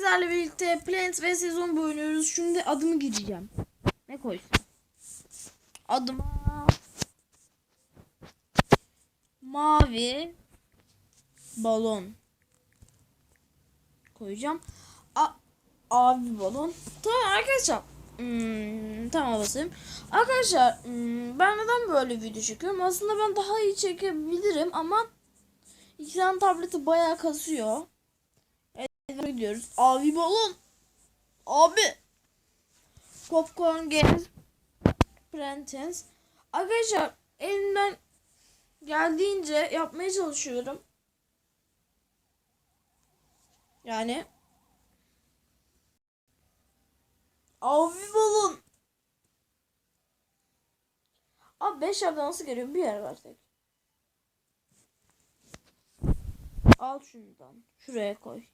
Sizlerle birlikte Plants ve sezon oynuyoruz. Şimdi adımı gireceğim. Ne koysam? Adıma mavi balon koyacağım. A abi balon. Tamam arkadaşlar. Hmm, tamam basayım. Arkadaşlar hmm, ben neden böyle video çekiyorum? Aslında ben daha iyi çekebilirim ama iki tane tableti bayağı kasıyor. Evet gidiyoruz. Abi balon. Abi. Popcorn Games. Prentice. Arkadaşlar elimden geldiğince yapmaya çalışıyorum. Yani Abi balon. Abi 5 yerden nasıl geliyor? Bir yer versek. Al şundan. Şuraya koy.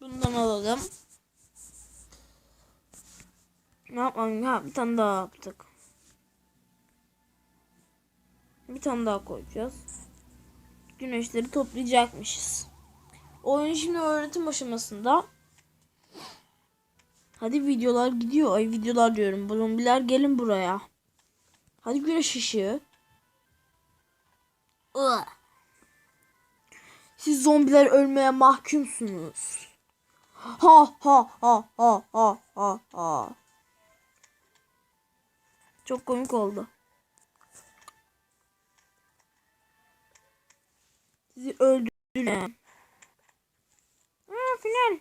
Bundan alalım. Ne yapalım ya? Bir tane daha yaptık. Bir tane daha koyacağız. Güneşleri toplayacakmışız. Oyun şimdi öğretim aşamasında. Hadi videolar gidiyor. Ay videolar diyorum. Zombiler gelin buraya. Hadi güneş ışığı. Siz zombiler ölmeye mahkumsunuz. Ha ha ha ha ha ha ha. Çok komik oldu. Sizi öldüreceğim. Aa, final.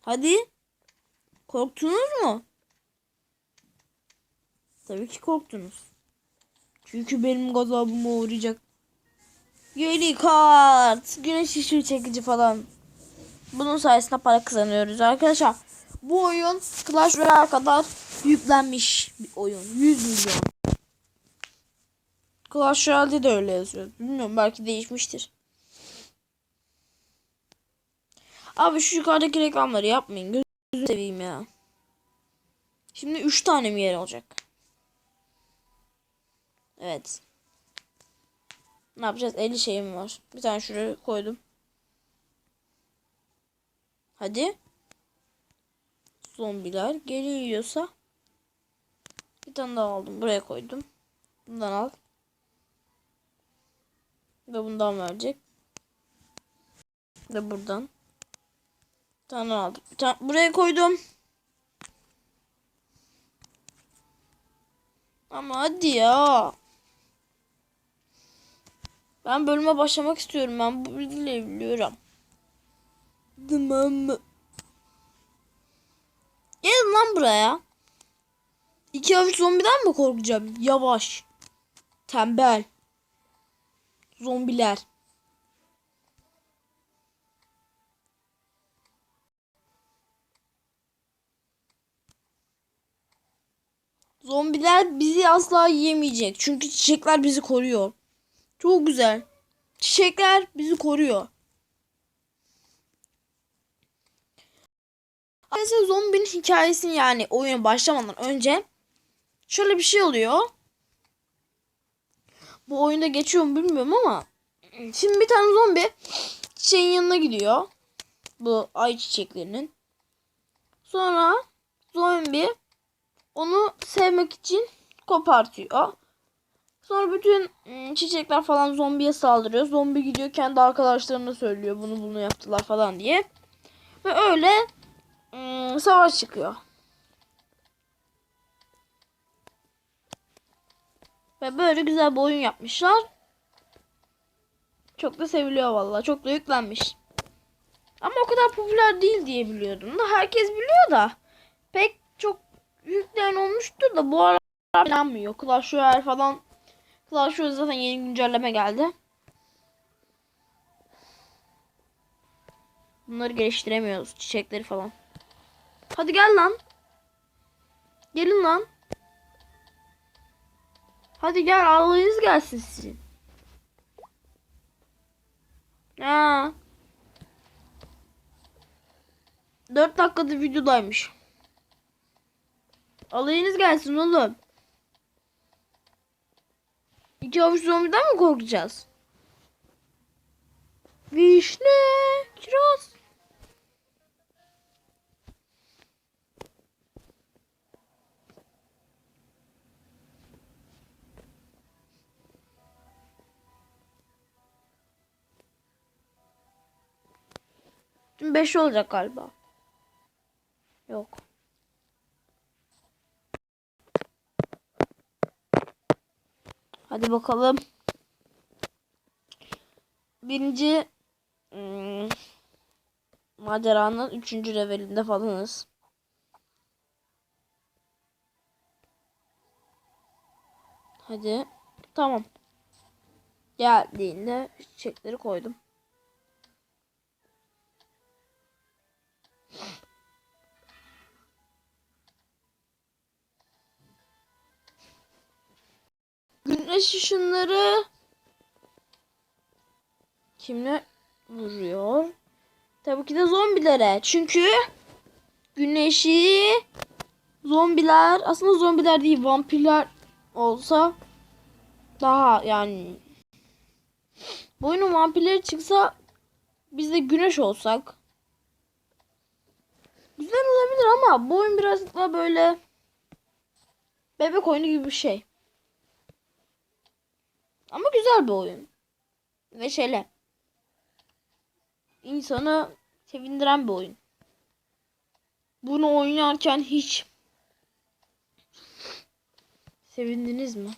Hadi. Korktunuz mu? Tabii ki korktunuz. Çünkü benim gazabıma uğrayacak. Yeni kart. Güneş ışığı çekici falan. Bunun sayesinde para kazanıyoruz arkadaşlar. Bu oyun Clash Royale kadar yüklenmiş bir oyun. 100 milyon. Clash Royale'de de öyle yazıyor. Bilmiyorum belki değişmiştir. Abi şu yukarıdaki reklamları yapmayın. Gözünü seveyim ya. Şimdi 3 tane mi yer olacak? Evet. Ne yapacağız? 50 şeyim var. Bir tane şuraya koydum. Hadi. Zombiler geliyorsa bir tane daha aldım. Buraya koydum. Bundan al. Ve bundan verecek. Ve buradan. Bir tane aldım. Bir tane buraya koydum. Ama hadi ya. Ben bölüme başlamak istiyorum. Ben bu bilgileri biliyorum. Tamam mı? Gelin lan buraya. İki hafif zombiden mi korkacağım? Yavaş. Tembel. Zombiler. Zombiler bizi asla yemeyecek. Çünkü çiçekler bizi koruyor. Çok güzel. Çiçekler bizi koruyor. Mesela zombinin hikayesini yani oyuna başlamadan önce şöyle bir şey oluyor. Bu oyunda geçiyor mu bilmiyorum ama şimdi bir tane zombi çiçeğin yanına gidiyor. Bu ay çiçeklerinin. Sonra zombi onu sevmek için kopartıyor. Sonra bütün ım, çiçekler falan zombiye saldırıyor. Zombi gidiyor kendi arkadaşlarına söylüyor bunu bunu yaptılar falan diye. Ve öyle ım, savaş çıkıyor. Ve böyle güzel bir oyun yapmışlar. Çok da seviliyor vallahi. Çok da yüklenmiş. Ama o kadar popüler değil diye biliyordum da. Herkes biliyor da. Pek çok yükleyen olmuştur da bu ara bilinmiyor. Clash Royale falan. Clash Royale zaten yeni güncelleme geldi. Bunları geliştiremiyoruz. Çiçekleri falan. Hadi gel lan. Gelin lan. Hadi gel Allah'ınız gelsin sizin. Ha. 4 dakikada videodaymış. Alayınız gelsin oğlum. İki avuç zombiden mi korkacağız? Vişne, kiraz. 5 olacak galiba. Yok. Hadi bakalım. Birinci hmm, maceranın üçüncü levelinde falanız. Hadi. Tamam. Geldiğinde çiçekleri koydum. Güneş ışınları kimle vuruyor? Tabii ki de zombilere. Çünkü güneşi zombiler aslında zombiler değil vampirler olsa daha yani bu oyunun vampirleri çıksa biz de güneş olsak güzel olabilir ama bu oyun biraz daha böyle bebek oyunu gibi bir şey. Ama güzel bir oyun. Neşeli. İnsanı sevindiren bir oyun. Bunu oynarken hiç sevindiniz mi?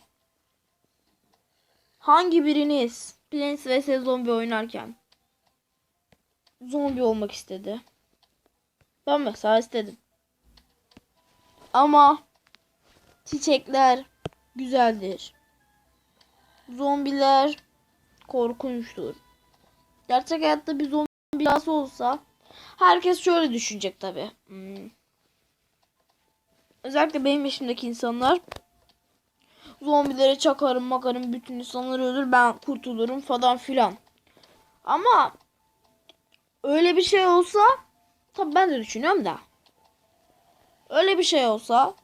Hangi biriniz Plants vs Zombie oynarken zombi olmak istedi? Ben mesela istedim. Ama çiçekler güzeldir. Zombiler korkunçtur. Gerçek hayatta bir zombi yası olsa herkes şöyle düşünecek tabi. Hmm. Özellikle benim yaşımdaki insanlar zombilere çakarım makarım bütün insanlar ölür ben kurtulurum falan filan. Ama öyle bir şey olsa tabi ben de düşünüyorum da öyle bir şey olsa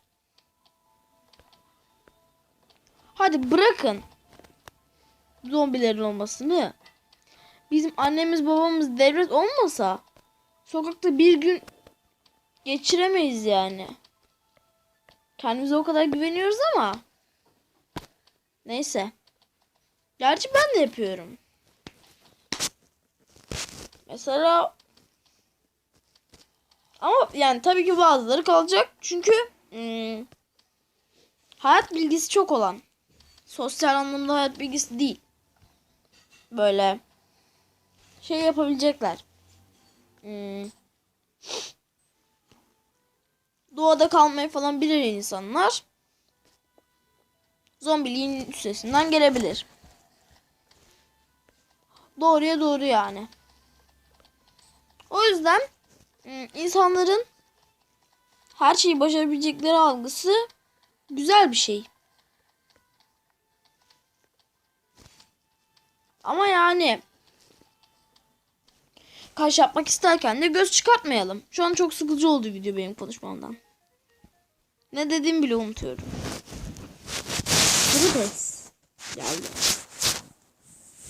hadi bırakın zombilerin olmasını. Bizim annemiz babamız devlet olmasa sokakta bir gün geçiremeyiz yani. Kendimize o kadar güveniyoruz ama neyse. Gerçi ben de yapıyorum. Mesela ama yani tabii ki bazıları kalacak. Çünkü hmm, hayat bilgisi çok olan. Sosyal anlamda hayat bilgisi değil böyle şey yapabilecekler. Hmm. Doğada kalmayı falan bilir insanlar. Zombiliğin üstesinden gelebilir. Doğruya doğru yani. O yüzden hmm, insanların her şeyi başarabilecekleri algısı güzel bir şey. Ama yani kaş yapmak isterken de göz çıkartmayalım. Şu an çok sıkıcı oldu video benim konuşmamdan. Ne dediğimi bile unutuyorum. Patates geldi.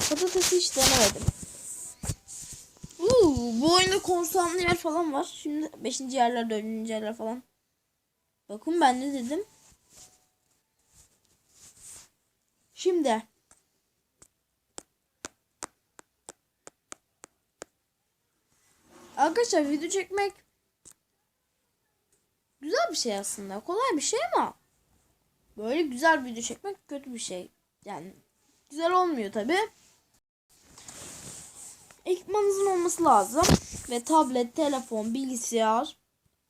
Patatesi hiç denemedim. Uuu, bu oyunda konsanlı yer falan var. Şimdi 5. yerler 4. yerler falan. Bakın ben ne dedim. Şimdi Arkadaşlar video çekmek güzel bir şey aslında. Kolay bir şey ama böyle güzel video çekmek kötü bir şey. Yani güzel olmuyor tabi. Ekipmanınızın olması lazım. Ve tablet, telefon, bilgisayar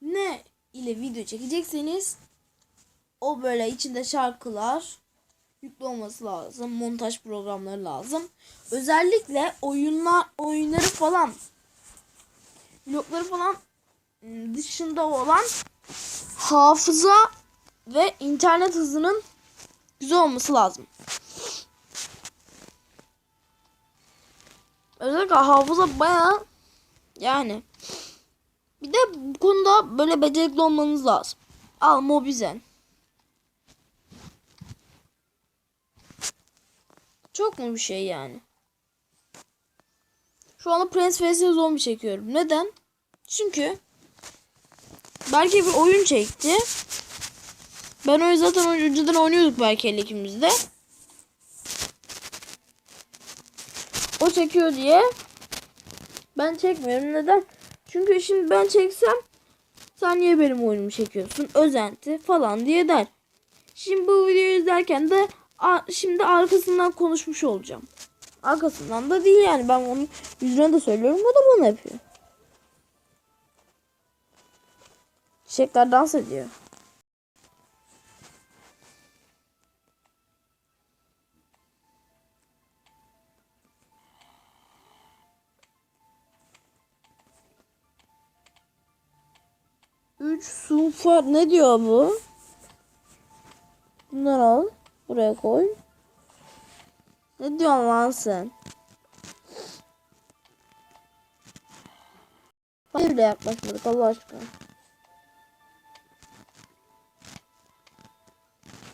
ne ile video çekecekseniz o böyle içinde şarkılar yüklü olması lazım. Montaj programları lazım. Özellikle oyunlar oyunları falan blokları falan ıı, dışında olan hafıza ve internet hızının güzel olması lazım. Özellikle hafıza baya yani bir de bu konuda böyle becerikli olmanız lazım. Al Mobizen. Çok mu bir şey yani? Şu anda Prince vs Zombie çekiyorum. Neden? Çünkü belki bir oyun çekti. Ben o zaten önceden oynuyorduk belki elle ikimiz. O çekiyor diye ben çekmiyorum. Neden? Çünkü şimdi ben çeksem sen niye benim oyunumu çekiyorsun? Özenti falan diye der. Şimdi bu videoyu izlerken de şimdi arkasından konuşmuş olacağım. Arkasından da değil yani ben onun yüzüne de söylüyorum o da bunu yapıyor. Çiçekler dans ediyor. Üç sunfar ne diyor bu? Bunları al. Buraya koy. Ne diyorsun lan sen? Hayır bile yaklaşmadık Allah aşkına.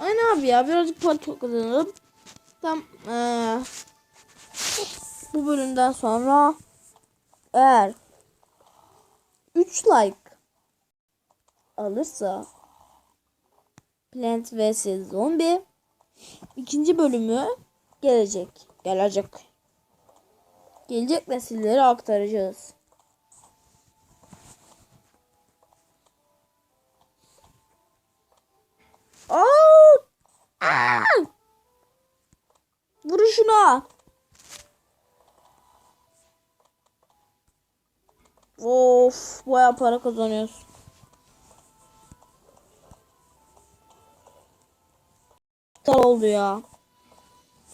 Aynen abi ya birazcık para toplayalım. Tam eee, bu bölümden sonra eğer 3 like alırsa Plant vs Zombie ikinci bölümü gelecek. Gelecek. Gelecek nesillere aktaracağız. Aa! Aa! Vurun şuna. Of, bayağı para kazanıyoruz. Aptal oldu ya.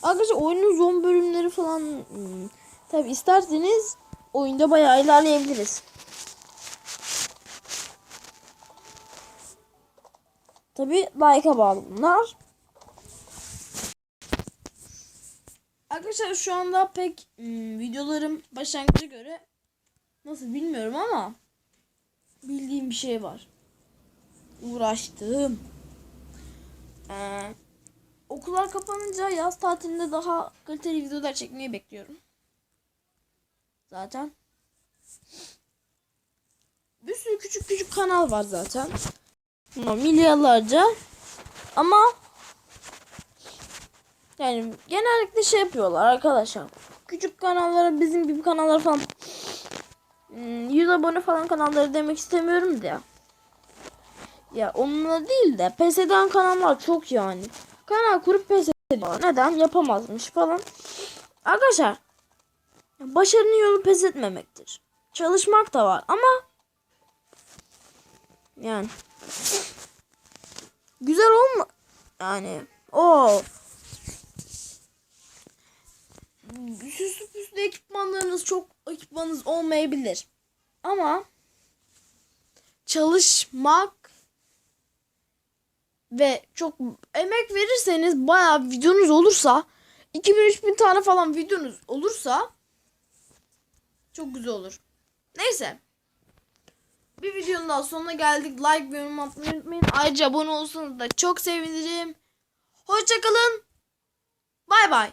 Arkadaşlar oyunun zombi bölümleri falan hmm, tabi isterseniz oyunda bayağı ilerleyebiliriz. Tabi like'a bağlı bunlar. Arkadaşlar şu anda pek hmm, videolarım başlangıca göre nasıl bilmiyorum ama bildiğim bir şey var. Uğraştığım. Ee, okullar kapanınca yaz tatilinde daha kaliteli videolar çekmeyi bekliyorum. Zaten. Bir sürü küçük küçük kanal var zaten. Milyarlarca. Ama yani genellikle şey yapıyorlar arkadaşlar. Küçük kanallara bizim gibi kanallar falan hmm, 100 abone falan kanalları demek istemiyorum da. Ya onunla değil de pes eden kanallar çok yani. Kanal kurup pes ediyor. Neden? Yapamazmış falan. Arkadaşlar başarının yolu pes etmemektir. Çalışmak da var ama yani güzel olma yani o süslü püslü ekipmanlarınız çok ekipmanınız olmayabilir. Ama çalışmak ve çok emek verirseniz bayağı videonuz olursa 2000-3000 tane falan videonuz olursa çok güzel olur. Neyse. Bir videonun daha sonuna geldik. Like ve yorum atmayı unutmayın. Ayrıca abone olursanız da çok sevinirim. Hoşçakalın. Bay bay.